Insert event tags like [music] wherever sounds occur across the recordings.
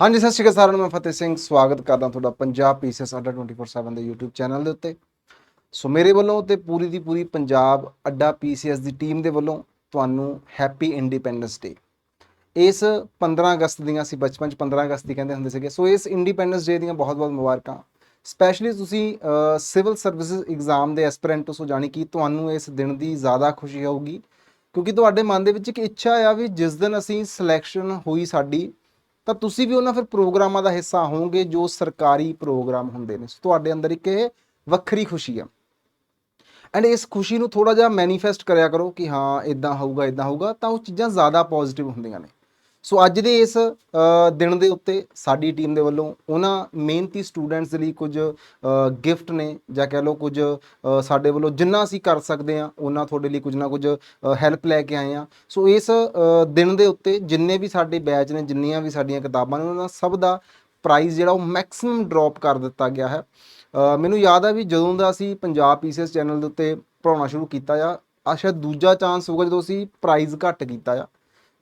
ਹਾਂਜੀ, ਸਤਿ ਸ਼੍ਰੀ ਅਕਾਲ ਸਾਰਿਆਂ ਨੂੰ, ਮੈਂ ਫਤਿਹ ਸਿੰਘ। ਸਵਾਗਤ ਕਰਦਾ ਤੁਹਾਡਾ ਪੰਜਾਬ ਪੀਸੀਐਸ ਅੱਡਾ 24/7 ਦੇ YouTube ਚੈਨਲ ਦੇ ਉੱਤੇ। ਸੋ ਮੇਰੇ ਵੱਲੋਂ ਤੇ ਪੂਰੀ ਦੀ ਪੂਰੀ ਪੰਜਾਬ ਅੱਡਾ ਪੀਸੀਐਸ ਦੀ ਟੀਮ ਦੇ ਵੱਲੋਂ ਤੁਹਾਨੂੰ ਹੈਪੀ ਇੰਡੀਪੈਂਡੈਂਸ ਡੇ ਇਸ 15 ਅਗਸਤ ਦੀਆਂ, ਅਸੀਂ ਬਚਪਨ ਚ 15 ਅਗਸਤ ਦੀ ਕਹਿੰਦੇ ਹੁੰਦੇ ਸੀਗੇ। ਸੋ ਇਸ ਇੰਡੀਪੈਂਡੈਂਸ ਡੇ ਦੀਆਂ ਬਹੁਤ-ਬਹੁਤ ਮੁਬਾਰਕਾਂ। ਸਪੈਸ਼ਲੀ ਤੁਸੀਂ ਸਿਵਲ ਸਰਵਿਸਿਜ਼ ਐਗਜ਼ਾਮ ਦੇ ਐਸਪੀਰੈਂਟ ਸੋ ਜਾਣੀ ਕਿ ਤੁਹਾਨੂੰ ਇਸ ਦਿਨ ਦੀ ਜ਼ਿਆਦਾ ਖੁਸ਼ੀ ਹੋਊਗੀ। ਕਿਉਂਕਿ ਤੁਹਾਡੇ ਮਨ ਦੇ ਵਿੱਚ ਇੱਕ ਇੱਛਾ ਆ ਵੀ ਜਿਸ ਦਿਨ ਅਸੀਂ ਸਿਲੈਕਸ਼ਨ ਹੋਈ ਸਾਡੀ ਤਾਂ ਤੁਸੀਂ ਵੀ ਉਹਨਾਂ ਫਿਰ ਪ੍ਰੋਗਰਾਮਾਂ ਦਾ ਹਿੱਸਾ ਹੋਵੋਗੇ ਜੋ ਸਰਕਾਰੀ ਪ੍ਰੋਗਰਾਮ ਹੁੰਦੇ ਨੇ। ਸੋ ਤੁਹਾਡੇ ਅੰਦਰ ਇੱਕ ਇਹ ਵੱਖਰੀ ਖੁਸ਼ੀ ਆ। ਐਂਡ ਇਸ ਖੁਸ਼ੀ ਨੂੰ ਥੋੜਾ ਜਿਹਾ ਮੈਨੀਫੈਸਟ ਕਰਿਆ ਕਰੋ ਕਿ ਹਾਂ ਇਦਾਂ ਹੋਊਗਾ ਇਦਾਂ ਹੋਊਗਾ, ਤਾਂ ਉਹ ਚੀਜ਼ਾਂ ਜ਼ਿਆਦਾ ਪੋਜ਼ਿਟਿਵ ਹੁੰਦੀਆਂ ਨੇ। ਸੋ ਅੱਜ ਦੇ ਇਸ ਦਿਨ ਦੇ ਉੱਤੇ ਸਾਡੀ ਟੀਮ ਦੇ ਵੱਲੋਂ ਉਹਨਾਂ ਮਿਹਨਤੀ ਸਟੂਡੈਂਟਸ ਦੇ ਲਈ ਕੁਝ ਗਿਫਟ ਨੇ ਜਾਂ ਕਹਿ ਲਓ ਕੁਝ ਸਾਡੇ ਵੱਲੋਂ ਜਿੰਨਾ ਅਸੀਂ ਕਰ ਸਕਦੇ ਆ ਉਹਨਾਂ ਤੁਹਾਡੇ ਲਈ ਕੁਝ ਨਾ ਕੁਝ ਹੈਲਪ ਲੈ ਕੇ ਆਏ ਆ ਸੋ ਇਸ ਦਿਨ ਦੇ ਉੱਤੇ ਜਿੰਨੇ ਵੀ ਸਾਡੇ ਬੈਚ ਨੇ, ਜਿੰਨੀਆਂ ਵੀ ਸਾਡੀਆਂ ਕਿਤਾਬਾਂ ਨੇ, ਉਹਨਾਂ ਸਭ ਦਾ ਪ੍ਰਾਈਸ ਜਿਹੜਾ ਉਹ ਮੈਕਸਿਮਮ ਡ੍ਰੌਪ ਕਰ ਦਿੱਤਾ ਗਿਆ ਹੈ। ਮੈਨੂੰ ਯਾਦ ਆ ਵੀ ਜਦੋਂ ਦਾ ਅਸੀਂ ਪੰਜਾਬ ਪੀਸੀਐਸ ਚੈਨਲ ਦੇ ਉੱਤੇ ਪੜਾਉਣਾ ਸ਼ੁਰੂ ਕੀਤਾ ਆ ਆ ਸ਼ਾਇਦ ਦੂਜਾ ਚਾਂਸ ਹੋਊਗਾ ਜਦੋਂ ਅਸੀਂ ਪ੍ਰਾਈਜ਼ ਘੱਟ ਕੀਤਾ ਆ।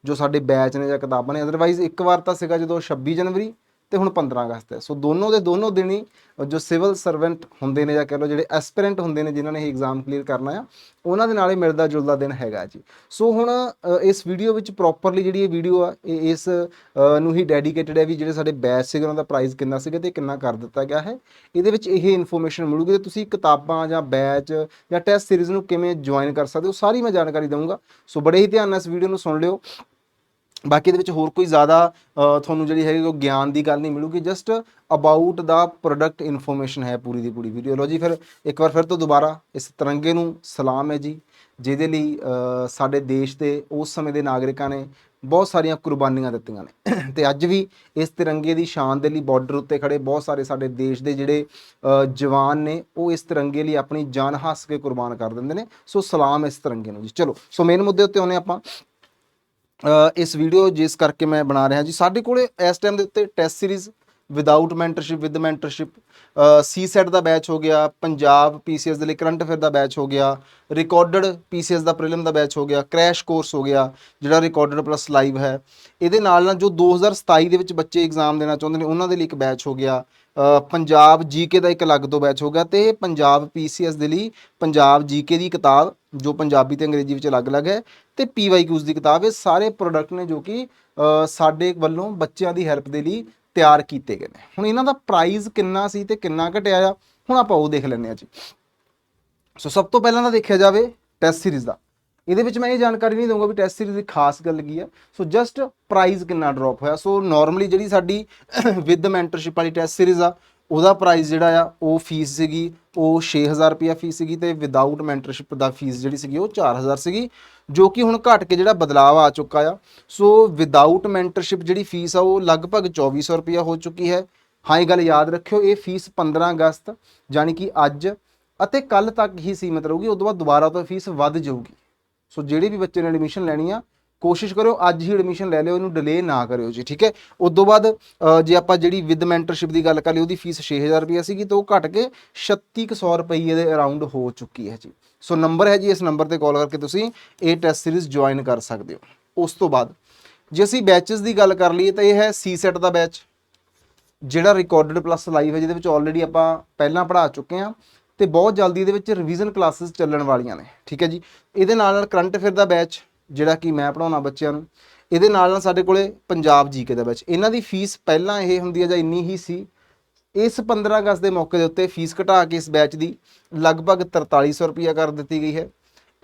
ਜੋ ਸਾਡੇ ਬੈਚ ਨੇ ਜਾਂ ਕਿਤਾਬਾਂ ਨੇ ਅਦਰਵਾਈਜ਼ ਇੱਕ ਵਾਰ ਤਾਂ ਸੀਗਾ ਜਦੋਂ 26 ਜਨਵਰੀ ਤੇ ਹੁਣ 15 ਅਗਸਤ ਹੈ। ਸੋ ਦੋਨੋਂ ਦੇ ਦੋਨੋਂ ਦਿਨ ਹੀ ਜੋ ਸਿਵਲ ਸਰਵੈਂਟ ਹੁੰਦੇ ਨੇ ਜਾਂ ਕਹਿ ਲਓ ਜਿਹੜੇ ਐਸਪੀਰੈਂਟ ਹੁੰਦੇ ਨੇ ਜਿਨ੍ਹਾਂ ਨੇ ਇਹ ਐਗਜ਼ਾਮ ਕਲੀਅਰ ਕਰਨਾ ਆ, ਉਹਨਾਂ ਦੇ ਨਾਲ ਹੀ ਮਿਲਦਾ ਜੁਲਦਾ ਦਿਨ ਹੈਗਾ ਜੀ। ਸੋ ਹੁਣ ਇਸ ਵੀਡੀਓ ਵਿੱਚ ਪ੍ਰੋਪਰਲੀ ਜਿਹੜੀ ਇਹ ਵੀਡੀਓ ਆ, ਇਹ ਇਸ ਨੂੰ ਹੀ ਡੈਡੀਕੇਟਡ ਹੈ ਵੀ ਜਿਹੜੇ ਸਾਡੇ ਬੈਚ ਸੀਗੇ, ਉਹਨਾਂ ਦਾ ਪ੍ਰਾਈਸ ਕਿੰਨਾ ਸੀਗਾ ਤੇ ਕਿੰਨਾ ਕਰ ਦਿੱਤਾ ਗਿਆ ਹੈ। ਇਹਦੇ ਵਿੱਚ ਇਹ ਇਨਫੋਰਮੇਸ਼ਨ ਮਿਲੂਗੀ ਤੇ ਤੁਸੀਂ ਕਿਤਾਬਾਂ ਜਾਂ ਬੈਚ ਜਾਂ ਟੈਸਟ ਸੀਰੀਜ਼ ਨੂੰ ਕਿਵੇਂ ਜੁਆਇਨ ਕਰ ਸਕਦੇ ਹੋ, ਸਾਰੀ ਮੈਂ ਜਾਣਕਾਰੀ ਦਊਂਗਾ। ਸੋ ਬੜੇ ਹੀ ਧਿਆਨ ਨਾਲ ਇਸ ਵੀਡੀਓ ਨੂੰ ਸੁਣ ਲਿਓ। ਬਾਕੀ ਇਹਦੇ ਵਿੱਚ ਹੋਰ ਕੋਈ ਜ਼ਿਆਦਾ ਤੁਹਾਨੂੰ ਜਿਹੜੀ ਹੈਗੀ ਉਹ ਗਿਆਨ ਦੀ ਗੱਲ ਨਹੀਂ ਮਿਲੂਗੀ ਜਸਟ ਅਬਾਊਟ ਦਾ ਪ੍ਰੋਡਕਟ ਇਨਫੋਰਮੇਸ਼ਨ ਹੈ ਪੂਰੀ ਦੀ ਪੂਰੀ ਵੀਡੀਓ ਲੋ ਜੀ ਫਿਰ ਇੱਕ ਵਾਰ ਫਿਰ ਤੋਂ ਦੁਬਾਰਾ ਇਸ ਤਿਰੰਗੇ ਨੂੰ ਸਲਾਮ ਹੈ ਜੀ, ਜਿਹਦੇ ਲਈ ਸਾਡੇ ਦੇਸ਼ ਦੇ ਉਸ ਸਮੇਂ ਦੇ ਨਾਗਰਿਕਾਂ ਨੇ ਬਹੁਤ ਸਾਰੀਆਂ ਕੁਰਬਾਨੀਆਂ ਦਿੱਤੀਆਂ ਨੇ। ਤੇ ਅੱਜ ਵੀ ਇਸ ਤਿਰੰਗੇ ਦੀ ਸ਼ਾਨ ਦੇ ਲਈ ਬਾਰਡਰ ਉੱਤੇ ਖੜੇ ਬਹੁਤ ਸਾਰੇ ਸਾਡੇ ਦੇਸ਼ ਦੇ ਜਿਹੜੇ ਜਵਾਨ ਨੇ, ਉਹ ਇਸ ਤਿਰੰਗੇ ਲਈ ਆਪਣੀ ਜਾਨ ਹੱਸ ਕੇ ਕੁਰਬਾਨ ਕਰ ਦਿੰਦੇ ਨੇ। ਸੋ ਸਲਾਮ ਇਸ ਤਿਰੰਗੇ ਨੂੰ ਜੀ। ਚਲੋ, ਸੋ ਮੇਨ ਮੁੱਦੇ ਉੱਤੇ ਆਉਨੇ ਆਪਾਂ। ਇਸ ਵੀਡੀਓ ਜਿਸ ਕਰਕੇ ਮੈਂ ਬਣਾ ਰਿਹਾ ਜੀ, ਸਾਡੇ ਕੋਲੇ ਇਸ ਟਾਈਮ ਦੇ ਉੱਤੇ test series without mentorship with mentorship C set ਦਾ ਬੈਚ ਹੋ ਗਿਆ, ਪੰਜਾਬ ਪੀਸੀਐਸ ਦੇ ਲਈ ਕਰੰਟ ਅਫੇਅਰ ਦਾ ਬੈਚ ਹੋ ਗਿਆ ਰਿਕਾਰਡਡ ਪੀਸੀਐਸ ਦਾ ਪ੍ਰੀਲਿਮ ਦਾ ਬੈਚ ਹੋ ਗਿਆ ਕ੍ਰੈਸ਼ ਕੋਰਸ ਹੋ ਗਿਆ, ਜਿਹੜਾ ਰਿਕਾਰਡਡ ਪਲੱਸ ਲਾਈਵ ਹੈ। ਇਹਦੇ ਨਾਲ ਨਾਲ ਜੋ 2027 ਦੇ ਵਿੱਚ ਬੱਚੇ ਐਗਜ਼ਾਮ ਦੇਣਾ ਚਾਹੁੰਦੇ ਨੇ, ਉਹਨਾਂ ਦੇ ਲਈ ਇੱਕ ਬੈਚ ਹੋ ਗਿਆ। ਪੰਜਾਬ ਜੀਕੇ ਦਾ ਇੱਕ ਅਲੱਗ ਤੋਂ ਬੈਚ ਹੋ ਗਿਆ ਤੇ ਪੰਜਾਬ ਪੀਸੀਐਸ ਦੇ ਲਈ ਪੰਜਾਬ ਜੀਕੇ ਦੀ ਕਿਤਾਬ, ਜੋ ਪੰਜਾਬੀ ਤੇ ਅੰਗਰੇਜ਼ੀ ਵਿੱਚ ਅਲੱਗ-ਅਲੱਗ ਹੈ ਤੇ ਪੀਵਾਈਕਿਊਜ਼ ਦੀ ਕਿਤਾਬ ਇਹ ਸਾਰੇ ਪ੍ਰੋਡਕਟ ਨੇ ਜੋ ਕਿ ਸਾਡੇ ਵੱਲੋਂ ਬੱਚਿਆਂ ਦੀ ਹੈਲਪ ਦੇ ਲਈ ਤਿਆਰ ਕੀਤੇ ਗਏ ਨੇ। ਹੁਣ ਇਹਨਾਂ ਦਾ ਪ੍ਰਾਈਸ ਕਿੰਨਾ ਸੀ ਤੇ ਕਿੰਨਾ ਘਟਿਆ ਆ, ਹੁਣ ਆਪਾਂ ਉਹ ਦੇਖ ਲੈਂਦੇ ਆ ਜੀ। ਸੋ ਸਭ ਤੋਂ ਪਹਿਲਾਂ ਤਾਂ ਦੇਖਿਆ ਜਾਵੇ ਟੈਸਟ ਸੀਰੀਜ਼ ਦਾ। ਇਹਦੇ ਵਿੱਚ ਮੈਂ ਇਹ ਜਾਣਕਾਰੀ ਨਹੀਂ ਦਊਂਗਾ ਵੀ ਟੈਸਟ ਸੀਰੀਜ਼ ਦੀ ਖਾਸ ਗੱਲ ਕੀ ਹੈ ਸੋ ਜਸਟ ਪ੍ਰਾਈਸ ਕਿੰਨਾ ਡ੍ਰੌਪ ਹੋਇਆ। ਸੋ ਨਾਰਮਲੀ ਜਿਹੜੀ ਸਾਡੀ [coughs] ਵਿਦ ਮੈਂਟਰਸ਼ਿਪ ਵਾਲੀ ਟੈਸਟ ਸੀਰੀਜ਼ ਆ, ਉਹਦਾ ਪ੍ਰਾਈਸ ਜਿਹੜਾ ਆ, ਉਹ ਫੀਸ ਸੀਗੀ, ਉਹ 6000 ਰੁਪਿਆ ਫੀਸ ਸੀਗੀ ਤੇ ਵਿਦਆਊਟ ਮੈਂਟਰਸ਼ਿਪ ਦਾ ਫੀਸ ਜਿਹੜੀ ਸੀਗੀ, ਉਹ 4000 ਸੀਗੀ, ਜੋ ਕਿ ਹੁਣ ਘਟ ਕੇ ਜਿਹੜਾ ਬਦਲਾਅ ਆ ਚੁੱਕਾ ਆ। ਸੋ ਵਿਦਆਊਟ ਮੈਂਟਰਸ਼ਿਪ ਜਿਹੜੀ ਫੀਸ ਆ, ਉਹ ਲਗਭਗ 2400 ਰੁਪਿਆ ਹੋ ਚੁੱਕੀ ਹੈ। ਹਾਂ, ਇਹ ਗੱਲ ਯਾਦ ਰੱਖਿਓ, ਇਹ ਫੀਸ 15 ਅਗਸਤ ਯਾਨੀ ਕਿ ਅੱਜ, ਅਤੇ ਕੱਲ ਤੱਕ ਹੀ ਸੀਮਿਤ ਰਹੂਗੀ ਉਸ ਤੋਂ ਬਾਅਦ ਦੁਬਾਰਾ ਤੋਂ ਫੀਸ ਵੱਧ ਜਾਊਗੀ। ਸੋ ਜਿਹੜੇ ਵੀ ਬੱਚੇ ਨੇ ਐਡਮਿਸ਼ਨ ਲੈਣੀ ਆ, ਕੋਸ਼ਿਸ਼ ਕਰਿਓ ਅੱਜ ਹੀ ਐਡਮਿਸ਼ਨ ਲੈ ਲਿਓ, ਇਹਨੂੰ ਡਿਲੇ ਨਾ ਕਰਿਓ ਜੀ, ਠੀਕ ਹੈ? ਉਸ ਤੋਂ ਬਾਅਦ ਜੇ ਆਪਾਂ ਜਿਹੜੀ ਵਿਦ ਮੈਂਟਰਸ਼ਿਪ ਦੀ ਗੱਲ ਕਰ ਲਈ ਉਹਦੀ ਫੀਸ 6000 ਰੁਪਏ ਸੀਗੀ ਤੇ ਉਹ ਘਟ ਕੇ 3600 ਰੁਪਏ ਦੇ ਅਰਾਊਂਡ ਹੋ ਚੁੱਕੀ ਹੈ ਜੀ। ਸੋ ਨੰਬਰ ਹੈ ਜੀ, ਇਸ ਨੰਬਰ ਤੇ ਕਾਲ ਕਰਕੇ ਤੁਸੀਂ ਇਹ ਟੈਸਟ ਸੀਰੀਜ਼ ਜੁਆਇਨ ਕਰ ਸਕਦੇ ਹੋ। ਉਸ ਤੋਂ ਬਾਅਦ, ਜੇ ਅਸੀਂ ਬੈਚਸ ਦੀ ਗੱਲ ਕਰ ਲਈਏ, ਤਾਂ ਇਹ ਹੈ ਸੀ ਸੈਟ ਦਾ ਬੈਚ ਜਿਹੜਾ ਰਿਕਾਰਡਡ ਪਲੱਸ ਲਾਈਵ ਹੈ, ਜਿਹਦੇ ਵਿੱਚ ਆਲਰੇਡੀ ਆਪਾਂ ਪਹਿਲਾਂ ਪੜ੍ਹਾ ਚੁੱਕੇ ਹਾਂ। ਤੇ ਬਹੁਤ ਜਲਦੀ ਇਹਦੇ ਵਿੱਚ ਰਿਵੀਜ਼ਨ ਕਲਾਸਿਸ ਚੱਲਣ ਵਾਲੀਆਂ ਨੇ, ਠੀਕ ਹੈ ਜੀ। ਇਹਦੇ ਨਾਲ ਨਾਲ ਕਰੰਟ ਅਫੇਅਰ ਦਾ ਬੈਚ ਜਿਹੜਾ ਕਿ ਮੈਂ ਪੜਾਉਣਾ ਬੱਚਿਆਂ ਨੂੰ, ਇਹਦੇ ਨਾਲ ਨਾਲ ਸਾਡੇ ਕੋਲੇ ਪੰਜਾਬ ਜੀਕੇ ਦਾ ਬੈਚ ਇਹਨਾਂ ਦੀ ਫੀਸ ਪਹਿਲਾਂ ਇਹ ਹੁੰਦੀ ਹੈ ਜਾਂ ਇੰਨੀ ਹੀ ਸੀ, ਇਸ 15 ਅਗਸਤ ਦੇ ਮੌਕੇ ਦੇ ਉੱਤੇ ਫੀਸ ਘਟਾ ਕੇ ਇਸ ਬੈਚ ਦੀ ਲਗਭਗ 4300 ਰੁਪਇਆ ਕਰ ਦਿੱਤੀ ਗਈ ਹੈ।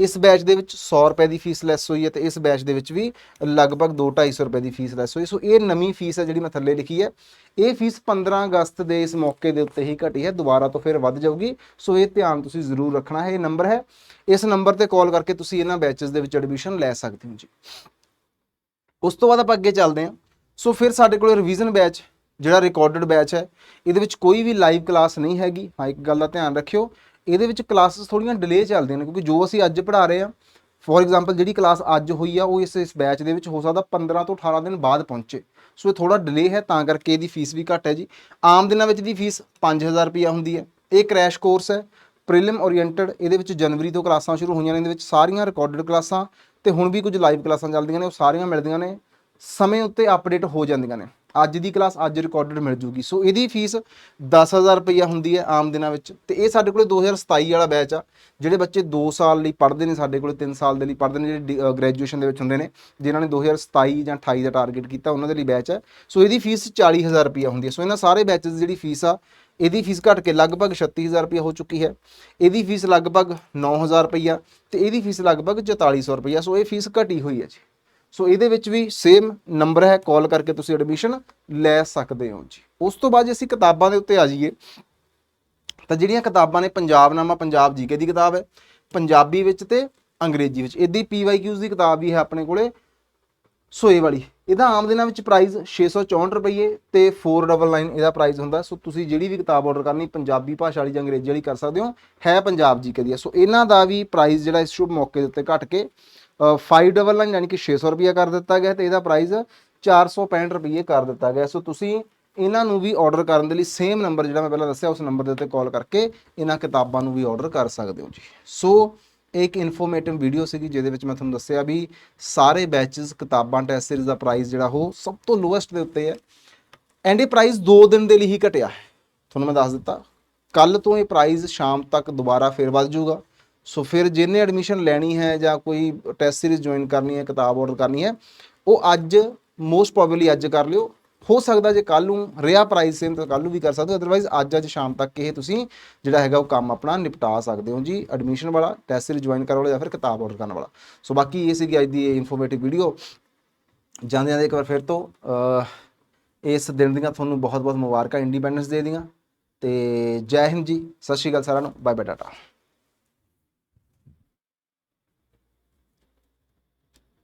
ਇਸ ਬੈਚ ਦੇ ਵਿੱਚ 100 ਰੁਪਏ ਦੀ ਫੀਸ ਲੈਸ ਹੋਈ ਹੈ ਤੇ ਇਸ ਬੈਚ ਦੇ ਵਿੱਚ ਵੀ ਲਗਭਗ 2-250 ਰੁਪਏ ਦੀ ਫੀਸ ਲੈਸ ਹੋਈ। ਸੋ ਇਹ ਨਵੀਂ ਫੀਸ ਹੈ ਜਿਹੜੀ ਮੈਂ ਥੱਲੇ ਲਿਖੀ ਹੈ। ਇਹ ਫੀਸ 15 ਅਗਸਤ ਦੇ ਇਸ ਮੌਕੇ ਦੇ ਉੱਤੇ ਹੀ ਘਟੀ ਹੈ। ਦੁਬਾਰਾ ਤੋਂ ਫਿਰ ਵੱਧ ਜਾਊਗੀ। ਸੋ ਇਹ ਧਿਆਨ ਤੁਸੀਂ ਜ਼ਰੂਰ ਰੱਖਣਾ ਹੈ ਇਹ ਨੰਬਰ ਹੈ। ਇਸ ਨੰਬਰ ਤੇ ਕਾਲ ਕਰਕੇ ਤੁਸੀਂ ਇਹਨਾਂ ਬੈਚਸ ਦੇ ਵਿੱਚ ਐਡਮਿਸ਼ਨ ਲੈ ਸਕਦੇ ਹੋ ਜੀ। ਉਸ ਤੋਂ ਬਾਅਦ ਆਪਾਂ ਅੱਗੇ ਚੱਲਦੇ ਹਾਂ। ਸੋ ਫਿਰ ਸਾਡੇ ਕੋਲ ਰਿਵੀਜ਼ਨ ਬੈਚ ਜਿਹੜਾ ਰਿਕਾਰਡਡ ਬੈਚ ਹੈ, ਇਹਦੇ ਵਿੱਚ ਕੋਈ ਵੀ ਲਾਈਵ ਕਲਾਸ ਨਹੀਂ ਹੈਗੀ। ਹਾਂ, ਇੱਕ ਗੱਲ ਦਾ ਧਿਆਨ ਰੱਖਿਓ। ਇਹਦੇ ਵਿੱਚ ਕਲਾਸਿਸ ਥੋੜੀਆਂ ਡਿਲੇ ਚੱਲਦੀਆਂ ਨੇ ਕਿਉਂਕਿ ਜੋ ਅਸੀਂ ਅੱਜ ਪੜ੍ਹਾ ਰਹੇ ਹਾਂ ਫੋਰ ਐਗਜ਼ਾਮਪਲ ਜਿਹੜੀ ਕਲਾਸ ਅੱਜ ਹੋਈ ਆ, ਉਹ ਇਸ ਇਸ ਬੈਚ ਦੇ ਵਿੱਚ ਹੋ ਸਕਦਾ 15 ਤੋਂ 18 ਦਿਨ ਬਾਅਦ ਪਹੁੰਚੇ। ਸੋ ਇਹ ਥੋੜਾ ਡਿਲੇ ਹੈ ਤਾਂ ਕਰਕੇ ਇਹਦੀ ਫੀਸ ਵੀ ਘੱਟ ਹੈ ਜੀ। ਆਮ ਦਿਨਾਂ ਵਿੱਚ ਦੀ ਫੀਸ 5000 ਰੁਪਿਆ ਹੁੰਦੀ ਹੈ। ਇਹ ਕ੍ਰੈਸ਼ ਕੋਰਸ ਹੈ ਪ੍ਰੀਲਿਮ ਓਰੀਐਂਟਡ ਇਹਦੇ ਵਿੱਚ ਜਨਵਰੀ ਤੋਂ ਕਲਾਸਾਂ ਸ਼ੁਰੂ ਹੋਈਆਂ ਨੇ, ਇਹਦੇ ਵਿੱਚ ਸਾਰੀਆਂ ਰਿਕਾਰਡਡ ਕਲਾਸਾਂ ਤੇ ਹੁਣ ਵੀ ਕੁਝ ਲਾਈਵ ਕਲਾਸਾਂ ਚੱਲਦੀਆਂ ਨੇ, ਉਹ ਸਾਰੀਆਂ ਮਿਲਦੀਆਂ ਨੇ। ਸਮੇਂ ਉੱਤੇ ਅਪਡੇਟ ਹੋ ਜਾਂਦੀਆਂ ਨੇ। ਅੱਜ ਦੀ ਕਲਾਸ ਅੱਜ ਰਿਕਾਰਡਡ ਮਿਲ ਜੂਗੀ। ਸੋ ਇਹਦੀ ਫੀਸ 10000 ਰੁਪਈਆ ਹੁੰਦੀ ਹੈ ਆਮ ਦਿਨਾਂ ਵਿੱਚ ਤੇ ਇਹ ਸਾਡੇ ਕੋਲੇ 2027 ਵਾਲਾ ਬੈਚ ਆ, ਜਿਹੜੇ ਬੱਚੇ 2 ਸਾਲ ਲਈ ਪੜ੍ਹਦੇ ਨੇ ਸਾਡੇ ਕੋਲੇ 3 ਸਾਲ ਦੇ ਲਈ ਪੜ੍ਹਦੇ ਨੇ, ਜਿਹੜੇ ਗ੍ਰੈਜੂਏਸ਼ਨ ਦੇ ਵਿੱਚ ਹੁੰਦੇ ਨੇ, ਜਿਨ੍ਹਾਂ ਨੇ 2027 ਜਾਂ 28 ਦਾ ਟਾਰਗੇਟ ਕੀਤਾ, ਉਹਨਾਂ ਦੇ ਲਈ ਬੈਚ ਹੈ ਸੋ ਇਹਦੀ ਫੀਸ 40000 ਰੁਪਈਆ ਹੁੰਦੀ ਹੈ। ਸੋ ਇਹਨਾਂ ਸਾਰੇ ਬੈਚਸ ਦੀ ਜਿਹੜੀ ਫੀਸ ਆ, ਇਹਦੀ ਫੀਸ ਘਟ ਕੇ ਲਗਭਗ 36000 ਰੁਪਈਆ ਹੋ ਚੁੱਕੀ ਹੈ। ਇਹਦੀ ਫੀਸ ਲਗਭਗ 9000 ਰੁਪਈਆ ਤੇ ਇਹਦੀ ਫੀਸ ਲਗਭਗ 4400 ਰੁਪਈਆ। ਸੋ ਇਹ ਫੀਸ ਘਟੀ ਹੋਈ ਹੈ ਜੀ। ਸੋ ਇਹਦੇ ਵਿੱਚ ਵੀ ਸੇਮ ਨੰਬਰ ਹੈ ਕਾਲ ਕਰਕੇ ਤੁਸੀਂ ਐਡਮਿਸ਼ਨ ਲੈ ਸਕਦੇ ਹੋ ਜੀ। ਉਸ ਤੋਂ ਬਾਅਦ ਜੇ ਅਸੀਂ ਕਿਤਾਬਾਂ ਦੇ ਉੱਤੇ ਆ ਜਾਈਏ, ਤਾਂ ਜਿਹੜੀਆਂ ਕਿਤਾਬਾਂ ਨੇ ਪੰਜਾਬਨਾਮਾ ਪੰਜਾਬ ਜੀਕੇ ਦੀ ਕਿਤਾਬ ਹੈ, ਪੰਜਾਬੀ ਵਿੱਚ ਤੇ ਅੰਗਰੇਜ਼ੀ ਵਿੱਚ। ਇਹਦੀ ਪੀਵਾਈਕਿਊਜ਼ ਦੀ ਕਿਤਾਬ ਵੀ ਹੈ ਆਪਣੇ ਕੋਲੇ ਸੋ ਇਹ ਵਾਲੀ। ਇਹਦਾ ਆਮ ਦਿਨਾਂ ਵਿੱਚ ਪ੍ਰਾਈਸ 664 ਰੁਪਏ ਤੇ 499 ਇਹਦਾ ਪ੍ਰਾਈਸ ਹੁੰਦਾ। ਸੋ ਤੁਸੀਂ ਜਿਹੜੀ ਵੀ ਕਿਤਾਬ ਆਰਡਰ ਕਰਨੀ, ਪੰਜਾਬੀ ਭਾਸ਼ਾ ਵਾਲੀ ਜਾਂ ਅੰਗਰੇਜ਼ੀ ਵਾਲੀ ਕਰ ਸਕਦੇ ਹੋ, ਹੈ ਪੰਜਾਬ ਜੀਕੇ ਦੀ ਹੈ। ਸੋ ਇਹਨਾਂ ਦਾ ਵੀ ਪ੍ਰਾਈਸ ਜਿਹੜਾ ਇਸ ਸ਼ੁਭ ਮੌਕੇ ਦੇ ਉੱਤੇ ਘਟ ਕੇ 599 ਯਾਨੀ ਕਿ 600 ਰੁਪਏ ਕਰ ਦਿੱਤਾ ਗਿਆ ਤੇ ਇਹਦਾ ਪ੍ਰਾਈਸ 465 ਰੁਪਏ ਕਰ ਦਿੱਤਾ ਗਿਆ। ਸੋ ਤੁਸੀਂ ਇਹਨਾਂ ਨੂੰ ਵੀ ਆਰਡਰ ਕਰਨ ਦੇ ਲਈ ਸੇਮ ਨੰਬਰ ਜਿਹੜਾ ਮੈਂ ਪਹਿਲਾਂ ਦੱਸਿਆ, ਉਸ ਨੰਬਰ ਦੇ ਉੱਤੇ ਕਾਲ ਕਰਕੇ ਇਹਨਾਂ ਕਿਤਾਬਾਂ ਨੂੰ ਵੀ ਆਰਡਰ ਕਰ ਸਕਦੇ ਹੋ ਜੀ। ਸੋ ਇਹ ਇੱਕ ਇਨਫੋਰਮੇਟਿਵ ਵੀਡੀਓ ਸੀਗੀ, ਜਿਹਦੇ ਵਿੱਚ ਮੈਂ ਤੁਹਾਨੂੰ ਦੱਸਿਆ ਵੀ ਸਾਰੇ ਬੈਚਸ ਕਿਤਾਬਾਂ ਟੈਸਟ ਸੀਰੀਜ਼ ਦਾ ਪ੍ਰਾਈਸ ਜਿਹੜਾ ਉਹ ਸਭ ਤੋਂ ਲੋਐਸਟ ਦੇ ਉੱਤੇ ਹੈ। ਐਂਡ ਇਹ ਪ੍ਰਾਈਸ 2 ਦਿਨ ਦੇ ਲਈ ਹੀ ਘਟਿਆ ਹੈ। ਤੁਹਾਨੂੰ ਮੈਂ ਦੱਸ ਦਿੱਤਾ ਕੱਲ ਤੋਂ ਇਹ ਪ੍ਰਾਈਸ ਸ਼ਾਮ ਤੱਕ ਦੁਬਾਰਾ ਫੇਰ ਵੱਧ ਜਾਊਗਾ। ਸੋ ਫਿਰ ਜਿਹਨੇ ਐਡਮਿਸ਼ਨ ਲੈਣੀ ਹੈ ਜਾਂ ਕੋਈ ਟੈਸਟ ਸੀਰੀਜ਼ ਜੁਆਇਨ ਕਰਨੀ ਹੈ, ਕਿਤਾਬ ਆਰਡਰ ਕਰਨੀ ਹੈ, ਉਹ ਅੱਜ ਮੋਸਟ ਪ੍ਰੋਬਬਲੀ ਅੱਜ ਕਰ ਲਿਓ। ਹੋ ਸਕਦਾ ਜੇ ਕੱਲ ਨੂੰ ਰਿਹਾ ਪ੍ਰਾਈਸ ਸੇਮ ਤਾਂ ਕੱਲ ਨੂੰ ਵੀ ਕਰ ਸਕਦੇ ਹੋ ਅਦਰਵਾਈਜ਼ ਅੱਜ ਅੱਜ ਸ਼ਾਮ ਤੱਕ ਇਹ ਤੁਸੀਂ ਜਿਹੜਾ ਹੈਗਾ ਉਹ ਕੰਮ ਆਪਣਾ ਨਿਪਟਾ ਸਕਦੇ ਹੋ ਜੀ ਐਡਮਿਸ਼ਨ ਵਾਲਾ ਟੈਸਟ ਸੀਰੀਜ਼ ਜੁਆਇਨ ਕਰਨ ਵਾਲਾ ਜਾਂ ਫਿਰ ਕਿਤਾਬ ਆਰਡਰ ਕਰਨ ਵਾਲਾ। ਸੋ ਬਾਕੀ ਇਹ ਸੀਗੀ ਅੱਜ ਦੀ ਇਹ ਇਨਫੋਰਮੇਟਿਵ ਵੀਡੀਓ ਜਾਂਦੇ ਜਾਂਦੇ ਇੱਕ ਵਾਰ ਫਿਰ ਤੋਂ ਇਸ ਦਿਨ ਦੀਆਂ ਤੁਹਾਨੂੰ ਬਹੁਤ ਬਹੁਤ ਮੁਬਾਰਕਾਂ ਇੰਡੀਪੈਂਡੈਂਸ ਡੇ ਦੀਆਂ। ਤੇ ਜੈ ਹਿੰਦ ਜੀ, ਸਤਿ ਸ਼੍ਰੀ ਅਕਾਲ ਸਾਰਿਆਂ ਨੂੰ ਬਾਏ ਬਾਏ ਟਾਟਾ।